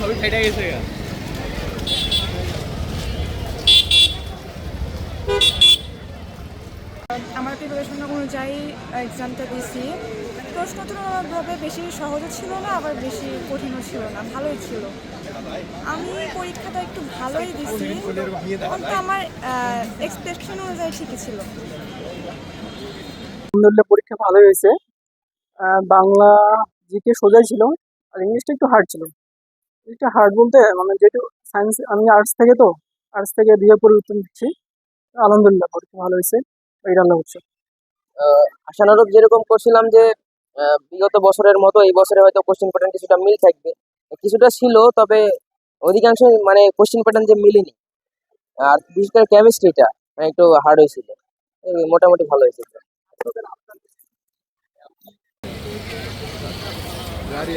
সবই ফেটে গেছে আমার প্রিপারেশন অনুযায়ী এক্সামটা দিয়েছি। প্রশ্ন তুলনামূলকভাবে বেশি সহজও ছিল না আবার বেশি কঠিনও ছিল না ভালোই ছিল। আমি পরীক্ষাটা একটু ভালোই দিছি কিন্তু আমার এক্সপেকশন অনুযায়ী ঠিকই ছিল। আলহামদুলিল্লাহ পরীক্ষা ভালোই হয়েছে। আহ, বাংলা জিকে সোজাই ছিল আর ইংলিশটা একটু হার্ড ছিল। ইংলিশটা হার্ড বলতে মানে যেহেতু সায়েন্স আমি আর্টস থেকে তো আর্টস থেকে বিয়ে পরিবর্তন দিচ্ছি আলহামদুলিল্লাহ পরীক্ষা ভালো হয়েছে এটা আল্লাহ আশানুরূপ যেরকম করছিলাম যে আহ, বিগত বছরের মতো এই বছরে হয়তো কোশ্চেন প্যাটার্ন কিছুটা মিল থাকবে। কিছুটা ছিল তবে অধিকাংশ মানে কোশ্চেন প্যাটার্ন যে মিলেনি। আর বিশেষ করে কেমিস্ট্রিটা মানে একটু হার্ড হয়েছিল। মোটামুটি ভালো হয়েছে। গাড়ি